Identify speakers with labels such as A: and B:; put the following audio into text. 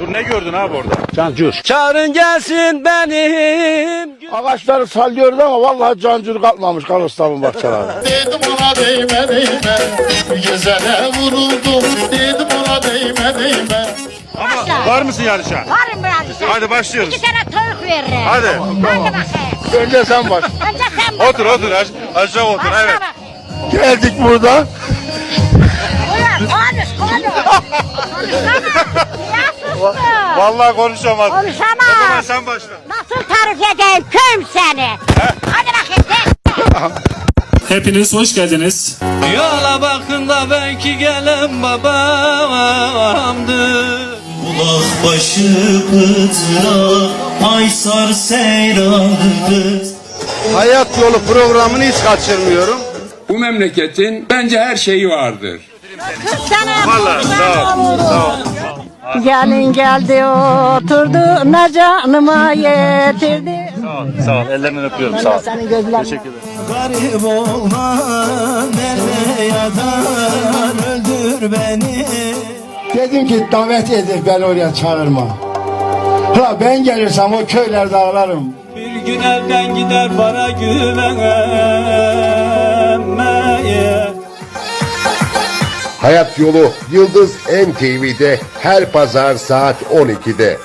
A: Dur ne gördün abi orada?
B: Cancur.
C: Çağırın gelsin benim.
B: Ağaçları sallıyordu ama vallahi cancur kalmamış Karoslam'ın bahçelerinde.
D: Dedim ona değme değme Güzele vuruldum Dedim ona değme değme
A: Ama var mısın yarışa?
E: Varım biraz işte.
A: Hadi başlıyoruz.
E: İki tane tavuk veririm.
A: Hadi.
E: Hadi bakayım.
B: Önce sen baş.
E: Önce sen bak.
A: Otur otur aş- aşağı otur
E: Başla
A: evet.
E: bakayım.
B: Geldik burada.
E: Sustun.
A: Vallahi konuşamadım.
E: Konuşamam.
A: O zaman sen başla.
E: Nasıl tarif edeyim köyüm seni? Hadi bakayım.
F: Hepiniz hoş geldiniz.
C: Yola bakın da belki gelen babamdır.
G: Kulak başı kızra Aysar seyrandır
B: Hayat yolu programını hiç kaçırmıyorum.
H: Bu memleketin bence her şeyi vardır.
E: Sana
A: Vallahi sağ ol. Sağ ol.
E: Gelin geldi oturdu ne canıma yetirdi.
A: Sağ ol. Sağ ol. Ellerinden öpüyorum. Sağ ol.
E: Senin gözlerin.
A: Teşekkür ederim.
G: Garip olma Nerede yatar Öldür beni
B: Dedim ki davet edip beni oraya çağırma. Ha ben gelirsem o köylerde ağlarım.
C: Bir gün elden gider para güvenmeye.
I: Hayat Yolu Yıldız MTV'de her pazar saat 12'de.